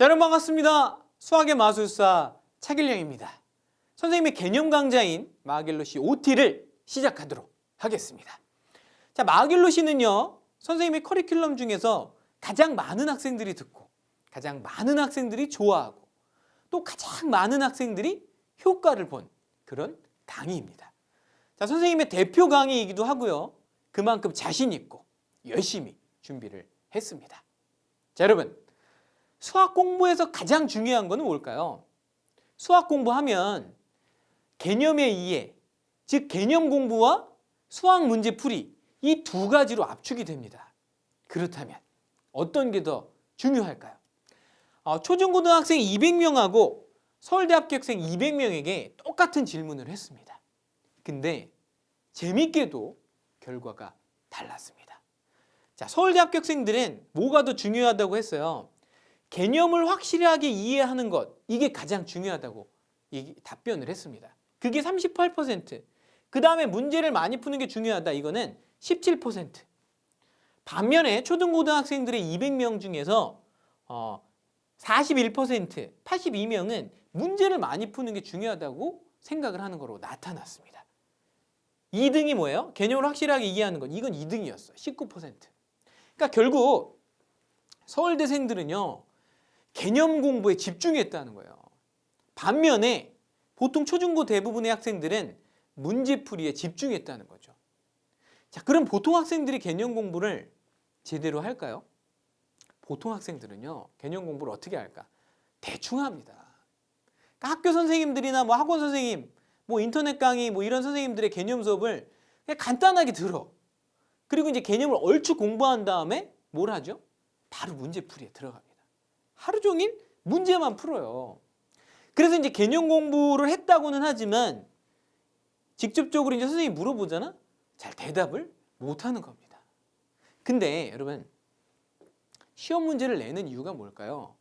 자, 여러분 반갑습니다. 수학의 마술사 차길령입니다. 선생님의 개념 강좌인 마길로시 OT를 시작하도록 하겠습니다. 자, 마길로시는요. 선생님의 커리큘럼 중에서 가장 많은 학생들이 듣고 가장 많은 학생들이 좋아하고 또 가장 많은 학생들이 효과를 본 그런 강의입니다. 자, 선생님의 대표 강의이기도 하고요. 그만큼 자신 있고 열심히 준비를 했습니다. 자, 여러분. 수학 공부에서 가장 중요한 거는 뭘까요? 수학 공부하면 개념의 이해, 즉 개념 공부와 수학 문제 풀이 이 두 가지로 압축이 됩니다. 그렇다면 어떤 게 더 중요할까요? 어, 초중고등학생 200명하고 서울대 합격생 200명에게 똑같은 질문을 했습니다. 근데 재밌게도 결과가 달랐습니다. 자, 서울대 합격생들은 뭐가 더 중요하다고 했어요? 개념을 확실하게 이해하는 것 이게 가장 중요하다고 이 답변을 했습니다. 그게 38%. 그 다음에 문제를 많이 푸는 게 중요하다. 이거는 17%. 반면에 초등고등학생들의 200명 중에서 어, 41%, 82명은 문제를 많이 푸는 게 중요하다고 생각을 하는 거로 나타났습니다. 2등이 뭐예요? 개념을 확실하게 이해하는 것. 이건 2등이었어. 19%. 그러니까 결국 서울대생들은요. 개념 공부에 집중했다는 거예요. 반면에 보통 초중고 대부분의 학생들은 문제풀이에 집중했다는 거죠. 자, 그럼 보통 학생들이 개념 공부를 제대로 할까요? 보통 학생들은요, 개념 공부를 어떻게 할까? 대충 합니다. 그러니까 학교 선생님들이나 뭐 학원 선생님, 뭐 인터넷 강의, 뭐 이런 선생님들의 개념 수업을 그냥 간단하게 들어. 그리고 이제 개념을 얼추 공부한 다음에 뭘 하죠? 바로 문제풀이에 들어갑니다. 하루 종일 문제만 풀어요. 그래서 이제 개념 공부를 했다고는 하지만 직접적으로 이제 선생님이 물어보잖아? 잘 대답을 못 하는 겁니다. 근데 여러분, 시험 문제를 내는 이유가 뭘까요?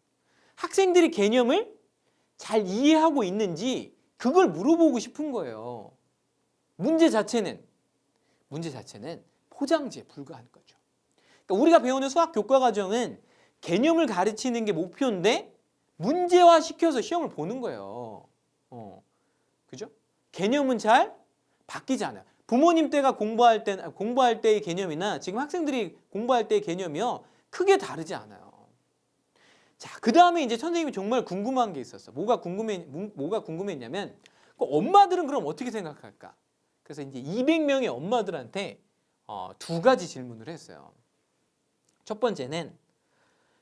학생들이 개념을 잘 이해하고 있는지 그걸 물어보고 싶은 거예요. 문제 자체는, 문제 자체는 포장지에 불과한 거죠. 그러니까 우리가 배우는 수학 교과 과정은 개념을 가르치는 게 목표인데 문제화 시켜서 시험을 보는 거예요. 어, 그죠? 개념은 잘 바뀌지 않아요. 부모님 때가 공부할 때 공부할 때의 개념이나 지금 학생들이 공부할 때의 개념이요 크게 다르지 않아요. 자, 그 다음에 이제 선생님이 정말 궁금한 게 있었어. 뭐가 궁금해 뭐가 궁금했냐면 그 엄마들은 그럼 어떻게 생각할까? 그래서 이제 200명의 엄마들한테 어, 두 가지 질문을 했어요. 첫 번째는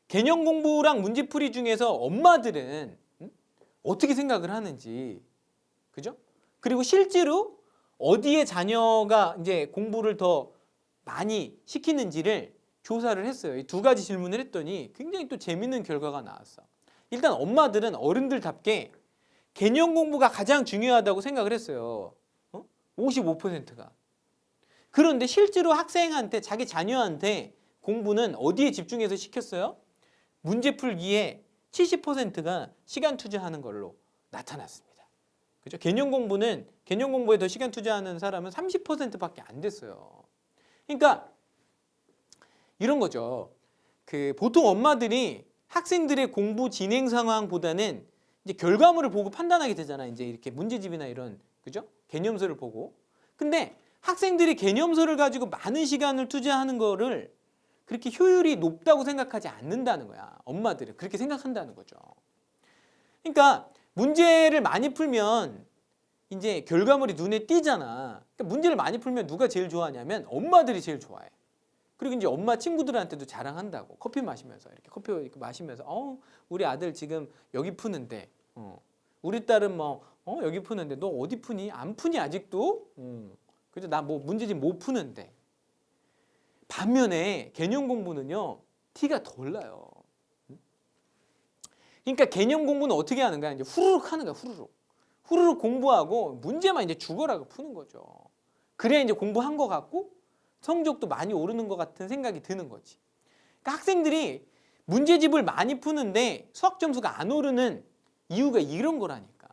개념 공부랑 문제풀이 중에서 엄마들은 음? 어떻게 생각을 하는지 그죠? 그리고 실제로 어디에 자녀가 이제 공부를 더 많이 시키는지를 조사를 했어요. 이 두 가지 질문을 했더니 굉장히 또 재밌는 결과가 나왔어. 일단 엄마들은 어른들답게 개념 공부가 가장 중요하다고 생각을 했어요. 어? 55%가. 그런데 실제로 학생한테 자기 자녀한테 공부는 어디에 집중해서 시켰어요? 문제 풀기에 70%가 시간 투자하는 걸로 나타났습니다. 그죠? 개념 공부는 개념 공부에 더 시간 투자하는 사람은 30%밖에 안 됐어요. 그러니까 이런 거죠. 그 보통 엄마들이 학생들의 공부 진행 상황보다는 이제 결과물을 보고 판단하게 되잖아. 이제 이렇게 문제집이나 이런 그죠? 개념서를 보고. 근데 학생들이 개념서를 가지고 많은 시간을 투자하는 거를 그렇게 효율이 높다고 생각하지 않는다는 거야. 엄마들은 그렇게 생각한다는 거죠. 그러니까 문제를 많이 풀면 이제 결과물이 눈에 띄잖아. 그러니까 문제를 많이 풀면 누가 제일 좋아하냐면 엄마들이 제일 좋아해. 그리고 이제 엄마 친구들한테도 자랑한다고 커피 마시면서 이렇게 커피 이렇게 마시면서 어 우리 아들 지금 여기 푸는데 어 우리 딸은 뭐 어 여기 푸는데 너 어디 푸니 안 푸니 아직도 음 그죠 나뭐 문제집 못 푸는데 반면에 개념 공부는요 티가 덜 나요. 그러니까 개념 공부는 어떻게 하는 거야? 이제 후루룩 하는 거야, 후루룩. 후루룩 공부하고 문제만 이제 죽어라고 푸는 거죠. 그래야 이제 공부한 것 같고 성적도 많이 오르는 것 같은 생각이 드는 거지. 그러니까 학생들이 문제집을 많이 푸는데 수학 점수가 안 오르는 이유가 이런 거라니까.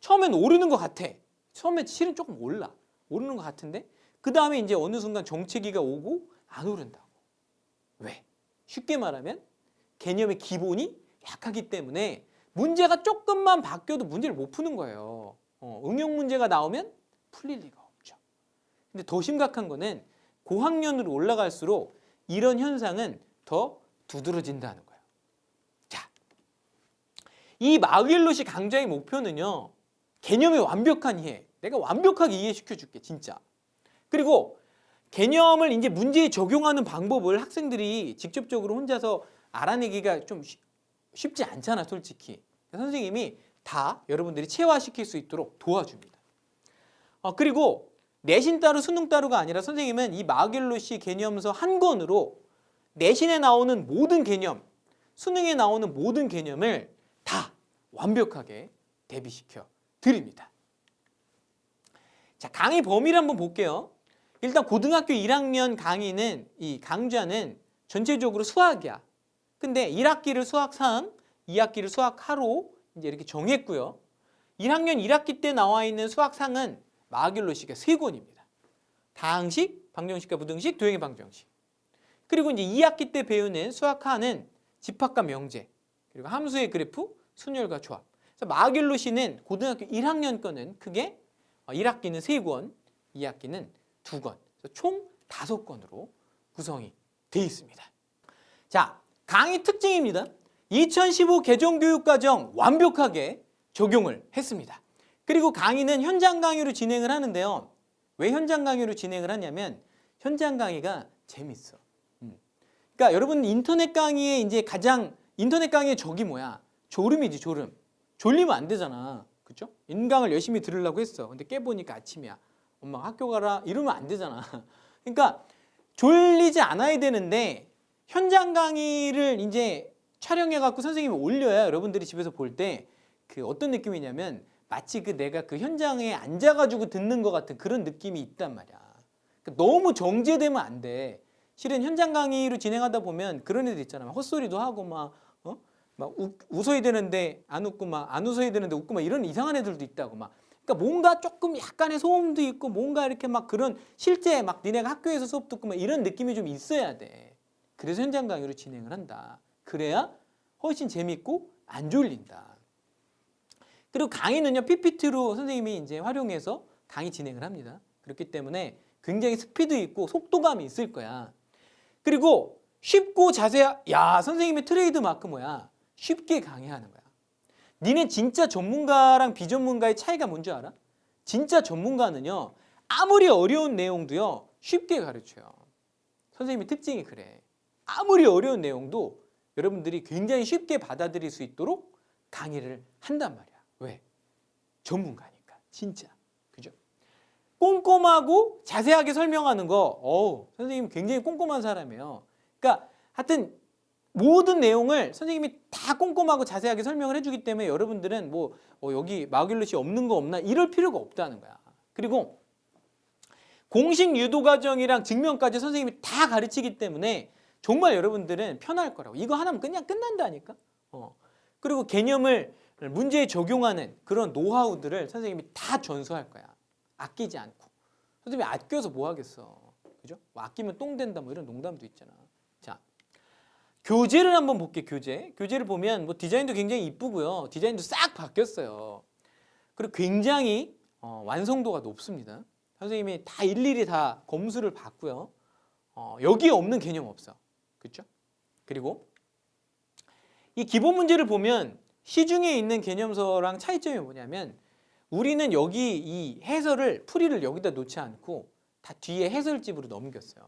처음엔 오르는 것 같아. 처음에 실은 조금 올라. 오르는 것 같은데 그 다음에 이제 어느 순간 정체기가 오고 안 오른다고. 왜? 쉽게 말하면 개념의 기본이 약하기 때문에 문제가 조금만 바뀌어도 문제를 못 푸는 거예요. 어, 응용 문제가 나오면 풀릴 리가 없죠. 근데 더 심각한 거는 고학년으로 올라갈수록 이런 현상은 더 두드러진다는 거예요. 자, 이 마길롯이 강좌의 목표는요. 개념의 완벽한 이해. 내가 완벽하게 이해시켜 줄게, 진짜. 그리고 개념을 이제 문제에 적용하는 방법을 학생들이 직접적으로 혼자서 알아내기가 좀 쉬- 쉽지 않잖아, 솔직히. 선생님이 다 여러분들이 체화시킬 수 있도록 도와줍니다. 어, 그리고 내신 따로 수능 따로가 아니라 선생님은 이 마겔로시 개념서 한 권으로 내신에 나오는 모든 개념, 수능에 나오는 모든 개념을 다 완벽하게 대비시켜 드립니다. 자, 강의 범위를 한번 볼게요. 일단 고등학교 1학년 강의는 이 강좌는 전체적으로 수학이야. 근데 1학기를 수학 3, 2학기를 수학 하로 이제 이렇게 정했고요. 1학년 1학기 때 나와 있는 수학 상은 마길로시가 세 권입니다. 다항식, 방정식과 부등식, 도형의 방정식. 그리고 이제 2학기 때 배우는 수학 하는 집합과 명제, 그리고 함수의 그래프, 순열과 조합. 그래서 마길로시는 고등학교 1학년 거는 크게 1학기는 세 권, 2학기는 두 권. 그래서 총 다섯 권으로 구성이 돼 있습니다. 자, 강의 특징입니다. 2015 개정교육과정 완벽하게 적용을 했습니다. 그리고 강의는 현장 강의로 진행을 하는데요. 왜 현장 강의로 진행을 하냐면 현장 강의가 재밌어. 음. 그러니까 여러분 인터넷 강의에 이제 가장 인터넷 강의의 적이 뭐야? 졸음이지 졸음. 졸리면 안 되잖아. 그렇죠? 인강을 열심히 들으려고 했어. 근데 깨보니까 아침이야. 엄마 학교 가라 이러면 안 되잖아. 그러니까 졸리지 않아야 되는데 현장 강의를 이제 촬영해 갖고 선생님이 올려야 여러분들이 집에서 볼 때 그 어떤 느낌이냐면 마치 그 내가 그 현장에 앉아 가지고 듣는 것 같은 그런 느낌이 있단 말이야. 그러니까 너무 정제되면 안 돼. 실은 현장 강의로 진행하다 보면 그런 애들 있잖아. 헛소리도 하고 막 어? 막 웃, 웃어야 되는데 안 웃고 막 안 웃어야 되는데 웃고 막 이런 이상한 애들도 있다고 막. 그러니까 뭔가 조금 약간의 소음도 있고 뭔가 이렇게 막 그런 실제 막 니네가 학교에서 수업 듣고 막 이런 느낌이 좀 있어야 돼. 그래서 현장 강의로 진행을 한다. 그래야 훨씬 재밌고 안 졸린다. 그리고 강의는요 PPT로 선생님이 이제 활용해서 강의 진행을 합니다. 그렇기 때문에 굉장히 스피드 있고 속도감이 있을 거야. 그리고 쉽고 자세하 야 선생님의 트레이드 마크 뭐야? 쉽게 강의하는 거야. 니네 진짜 전문가랑 비전문가의 차이가 뭔지 알아? 진짜 전문가는요 아무리 어려운 내용도요 쉽게 가르쳐요. 선생님의 특징이 그래. 아무리 어려운 내용도 여러분들이 굉장히 쉽게 받아들일 수 있도록 강의를 한단 말이야. 왜? 전문가니까. 진짜. 그죠? 꼼꼼하고 자세하게 설명하는 거, 어우, 선생님 굉장히 꼼꼼한 사람이에요. 그러니까 하여튼 모든 내용을 선생님이 다 꼼꼼하고 자세하게 설명을 해주기 때문에 여러분들은 뭐 어, 여기 마길렛이 없는 거 없나 이럴 필요가 없다는 거야. 그리고 공식 유도 과정이랑 증명까지 선생님이 다 가르치기 때문에 정말 여러분들은 편할 거라고. 이거 하나면 그냥 끝난다니까. 어. 그리고 개념을 문제에 적용하는 그런 노하우들을 선생님이 다 전수할 거야. 아끼지 않고. 선생님이 아껴서 뭐 하겠어. 그죠? 뭐 아끼면 똥 된다 뭐 이런 농담도 있잖아. 자. 교재를 한번 볼게 교재. 교재를 보면 뭐 디자인도 굉장히 이쁘고요. 디자인도 싹 바뀌었어요. 그리고 굉장히 어, 완성도가 높습니다. 선생님이 다 일일이 다 검수를 받고요. 어, 여기에 없는 개념 없어. 그렇죠? 그리고 이 기본 문제를 보면 시중에 있는 개념서랑 차이점이 뭐냐면 우리는 여기 이 해설을 풀이를 여기다 놓지 않고 다 뒤에 해설집으로 넘겼어요.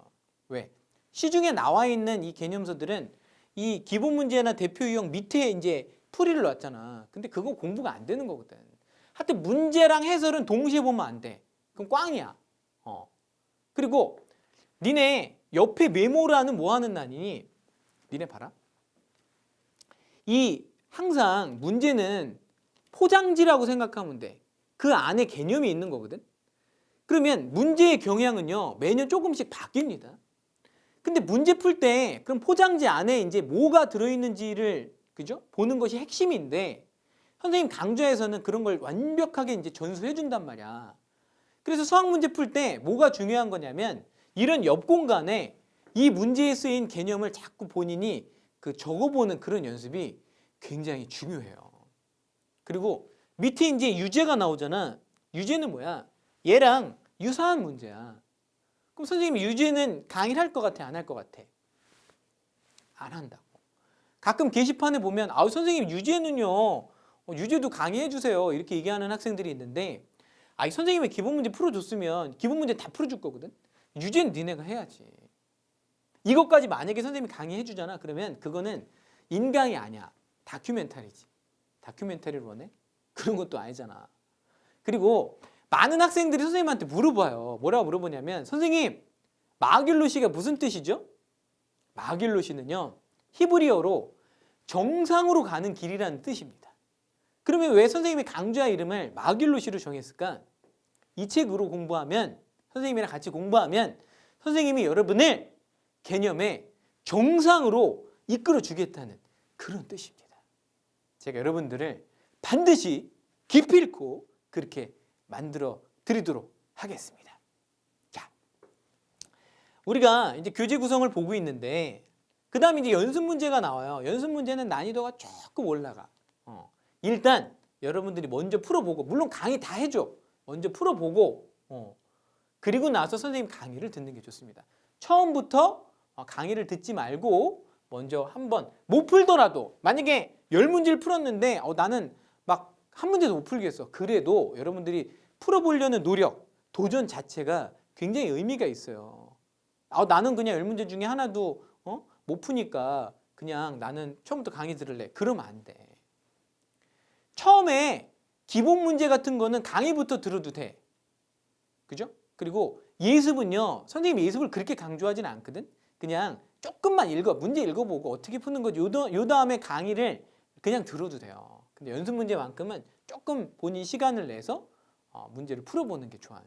왜? 시중에 나와 있는 이 개념서들은 이 기본 문제나 대표 유형 밑에 이제 풀이를 놨잖아. 근데 그거 공부가 안 되는 거거든. 하여튼 문제랑 해설은 동시에 보면 안 돼. 그럼 꽝이야. 어. 그리고 니네 옆에 메모라는 뭐 하는 난이니? 니네 봐라. 이 항상 문제는 포장지라고 생각하면 돼. 그 안에 개념이 있는 거거든. 그러면 문제의 경향은요 매년 조금씩 바뀝니다. 근데 문제 풀 때 그럼 포장지 안에 이제 뭐가 들어있는지를 그죠 보는 것이 핵심인데 선생님 강좌에서는 그런 걸 완벽하게 이제 전수해 준단 말이야. 그래서 수학 문제 풀 때 뭐가 중요한 거냐면 이런 옆 공간에 이 문제에 쓰인 개념을 자꾸 본인이 그 적어보는 그런 연습이 굉장히 중요해요. 그리고 밑에 이제 유제가 나오잖아. 유제는 뭐야? 얘랑 유사한 문제야. 그럼 선생님 유제는 강의를 할 것 같아? 안 할 것 같아? 안 한다고. 가끔 게시판에 보면 아우 선생님 유제는요. 어, 유제도 강의해 주세요. 이렇게 얘기하는 학생들이 있는데 아이 선생님이 기본 문제 풀어줬으면 기본 문제 다 풀어줄 거거든. 유제는 니네가 해야지. 이것까지 만약에 선생님이 강의해 주잖아. 그러면 그거는 인강이 아니야. 다큐멘터리지. 다큐멘터리를 원해? 그런 것도 아니잖아. 그리고 많은 학생들이 선생님한테 물어봐요. 뭐라고 물어보냐면 선생님 마길로시가 무슨 뜻이죠? 마길로시는요 히브리어로 정상으로 가는 길이라는 뜻입니다. 그러면 왜 선생님이 강좌 이름을 마길로시로 정했을까? 이 책으로 공부하면 선생님이랑 같이 공부하면 선생님이 여러분을 개념의 정상으로 이끌어 주겠다는 그런 뜻입니다. 제가 여러분들을 반드시 기필코 그렇게 만들어 드리도록 하겠습니다. 자, 우리가 이제 교재 구성을 보고 있는데 그 다음에 이제 연습 문제가 나와요. 연습 문제는 난이도가 조금 올라가. 어, 일단 여러분들이 먼저 풀어보고 물론 강의 다 해줘. 먼저 풀어보고 어, 그리고 나서 선생님 강의를 듣는 게 좋습니다. 처음부터 어, 강의를 듣지 말고 먼저 한번 못 풀더라도 만약에 열 문제를 풀었는데 어, 나는 막 한 문제도 못 풀겠어. 그래도 여러분들이 풀어보려는 노력, 도전 자체가 굉장히 의미가 있어요. 아, 나는 그냥 열 문제 중에 하나도 어? 못 푸니까 그냥 나는 처음부터 강의 들을래. 그러면 안 돼. 처음에 기본 문제 같은 거는 강의부터 들어도 돼. 그죠? 그리고 예습은요. 선생님 예습을 그렇게 강조하지는 않거든. 그냥 조금만 읽어 문제 읽어보고 어떻게 푸는 거지. 요 다음에 강의를 그냥 들어도 돼요. 근데 연습 문제만큼은 조금 본인 시간을 내서 어, 문제를 풀어보는 게 좋아요.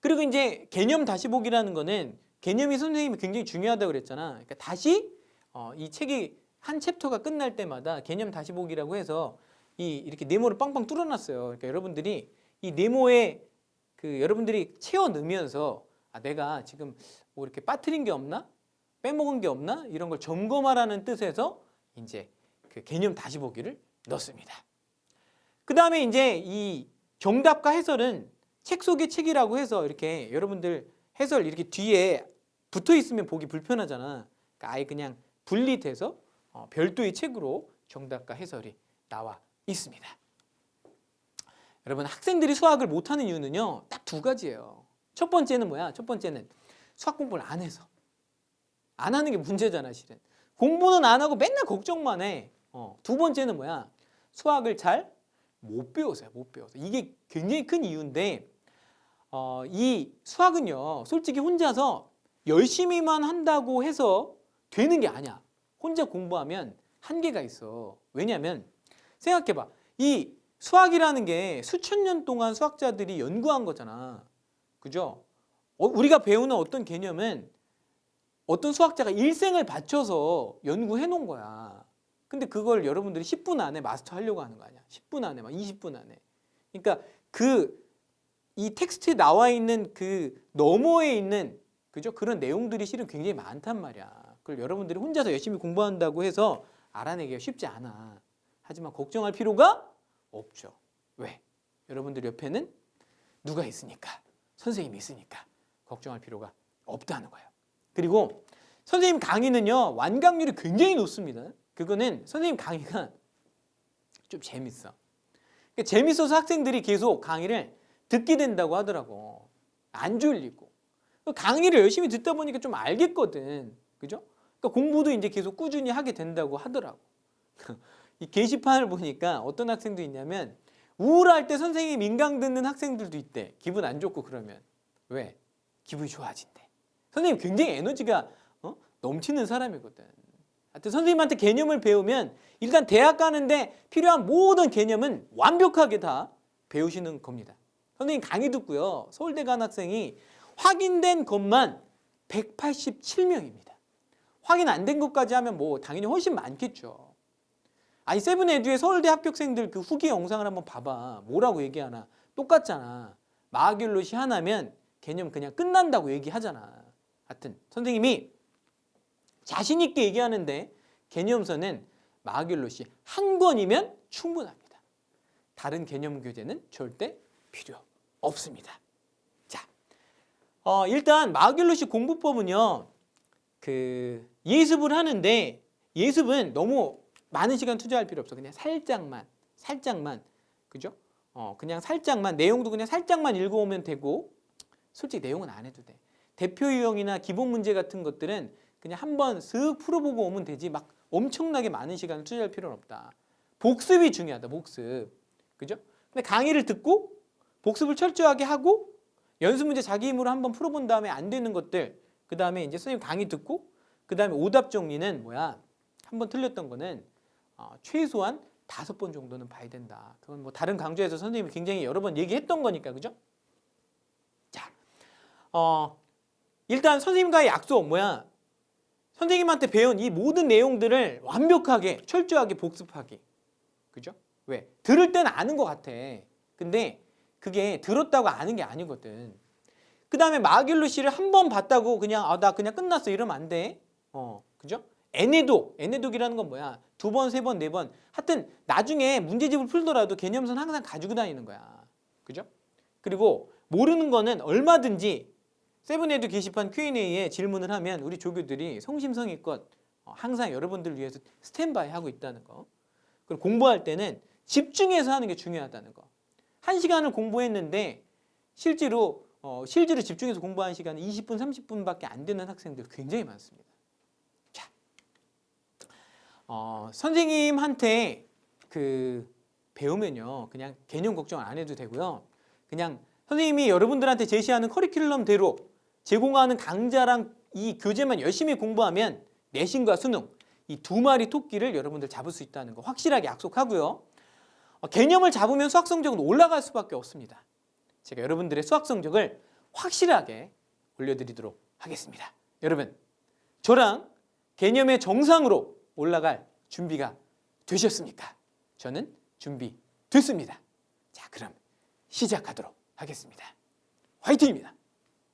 그리고 이제 개념 다시 보기라는 거는 개념이 선생님이 굉장히 중요하다고 그랬잖아. 그러니까 다시 어, 이 책이 한 챕터가 끝날 때마다 개념 다시 보기라고 해서 이 이렇게 네모를 빵빵 뚫어놨어요. 그러니까 여러분들이 이 네모에 그 여러분들이 채워 넣으면서 아 내가 지금 뭐 이렇게 빠뜨린 게 없나 빼먹은 게 없나 이런 걸 점검하라는 뜻에서 이제 그 개념 다시 보기를 넣습니다. 그 다음에 이제 이 정답과 해설은 책 속의 책이라고 해서 이렇게 여러분들 해설 이렇게 뒤에 붙어 있으면 보기 불편하잖아. 그러니까 아예 그냥 분리돼서 어, 별도의 책으로 정답과 해설이 나와 있습니다. 여러분 학생들이 수학을 못하는 이유는요 딱 두 가지예요. 첫 번째는 뭐야? 첫 번째는 수학 공부를 안 해서 안 하는 게 문제잖아 실은. 공부는 안 하고 맨날 걱정만 해. 어, 두 번째는 뭐야? 수학을 잘 못 배워서요. 못 배워서. 이게 굉장히 큰 이유인데 어, 이 수학은요. 솔직히 혼자서 열심히만 한다고 해서 되는 게 아니야. 혼자 공부하면 한계가 있어. 왜냐하면 생각해봐. 이 수학이라는 게 수천 년 동안 수학자들이 연구한 거잖아. 그죠? 어, 우리가 배우는 어떤 개념은 어떤 수학자가 일생을 바쳐서 연구해 놓은 거야. 근데 그걸 여러분들이 10분 안에 마스터 하려고 하는 거 아니야. 10분 안에, 막 20분 안에. 그러니까 그 이 텍스트에 나와 있는 그 너머에 있는 그죠? 그런 내용들이 실은 굉장히 많단 말이야. 그걸 여러분들이 혼자서 열심히 공부한다고 해서 알아내기가 쉽지 않아. 하지만 걱정할 필요가 없죠. 왜? 여러분들 옆에는 누가 있으니까? 선생님이 있으니까 걱정할 필요가 없다는 거예요. 그리고 선생님 강의는요 완강률이 굉장히 높습니다. 그거는 선생님 강의가 좀 재밌어. 그러니까 재밌어서 학생들이 계속 강의를 듣게 된다고 하더라고. 안 졸리고. 강의를 열심히 듣다 보니까 좀 알겠거든. 그죠? 그러니까 공부도 이제 계속 꾸준히 하게 된다고 하더라고. 이 게시판을 보니까 어떤 학생도 있냐면 우울할 때 선생님 인강 듣는 학생들도 있대. 기분 안 좋고 그러면. 왜? 기분이 좋아진대. 선생님 굉장히 에너지가 어? 넘치는 사람이거든. 하여튼 선생님한테 개념을 배우면 일단 대학 가는데 필요한 모든 개념은 완벽하게 다 배우시는 겁니다. 선생님 강의 듣고요. 서울대 간 학생이 확인된 것만 187명입니다. 확인 안 된 것까지 하면 뭐 당연히 훨씬 많겠죠. 아니 세븐에듀의 서울대 합격생들 그 후기 영상을 한번 봐봐. 뭐라고 얘기하나. 똑같잖아. 마귤롯이 하나면 개념 그냥 끝난다고 얘기하잖아. 하여튼 선생님이 자신 있게 얘기하는데 개념서는 마길롯이 한 권이면 충분합니다. 다른 개념 교재는 절대 필요 없습니다. 자, 어, 일단 마길롯이 공부법은요, 그 예습을 하는데 예습은 너무 많은 시간 투자할 필요 없어. 그냥 살짝만, 살짝만, 그죠? 어, 그냥 살짝만 내용도 그냥 살짝만 읽어오면 되고, 솔직히 내용은 안 해도 돼. 대표 유형이나 기본 문제 같은 것들은 그냥 한번 슥 풀어보고 오면 되지. 막 엄청나게 많은 시간을 투자할 필요는 없다. 복습이 중요하다. 복습, 그죠? 근데 강의를 듣고 복습을 철저하게 하고 연습 문제 자기 힘으로 한번 풀어본 다음에 안 되는 것들, 그 다음에 이제 선생님 강의 듣고, 그 다음에 오답 정리는 뭐야? 한번 틀렸던 거는 어, 최소한 다섯 번 정도는 봐야 된다. 그건 뭐 다른 강좌에서 선생님이 굉장히 여러 번 얘기했던 거니까, 그죠? 자, 어, 일단 선생님과의 약속 뭐야? 선생님한테 배운 이 모든 내용들을 완벽하게 철저하게 복습하기. 그죠? 왜? 들을 때는 아는 것 같아. 근데 그게 들었다고 아는 게 아니거든. 그 다음에 마길로 씨를 한 번 봤다고 그냥 아 나 그냥 끝났어 이러면 안 돼. 어, 그죠? 애내독, 애내독이라는 건 뭐야? 두 번, 세 번, 네 번. 하여튼 나중에 문제집을 풀더라도 개념선 항상 가지고 다니는 거야. 그죠? 그리고 모르는 거는 얼마든지 세븐에듀 게시판 Q&A에 질문을 하면 우리 조교들이 성심성의껏 어, 항상 여러분들을 위해서 스탠바이 하고 있다는 거. 그리고 공부할 때는 집중해서 하는 게 중요하다는 거. 한 시간을 공부했는데 실제로 어, 실제로 집중해서 공부하는 시간은 20분, 30분밖에 안 되는 학생들 굉장히 많습니다. 자, 어, 선생님한테 그 배우면요, 그냥 개념 걱정 안 해도 되고요. 그냥 선생님이 여러분들한테 제시하는 커리큘럼대로 제공하는 강좌랑 이 교재만 열심히 공부하면 내신과 수능 이 두 마리 토끼를 여러분들 잡을 수 있다는 거 확실하게 약속하고요. 어, 개념을 잡으면 수학 성적은 올라갈 수밖에 없습니다. 제가 여러분들의 수학 성적을 확실하게 올려드리도록 하겠습니다. 여러분, 저랑 개념의 정상으로 올라갈 준비가 되셨습니까? 저는 준비 됐습니다. 자, 그럼 시작하도록 하겠습니다. 화이팅입니다.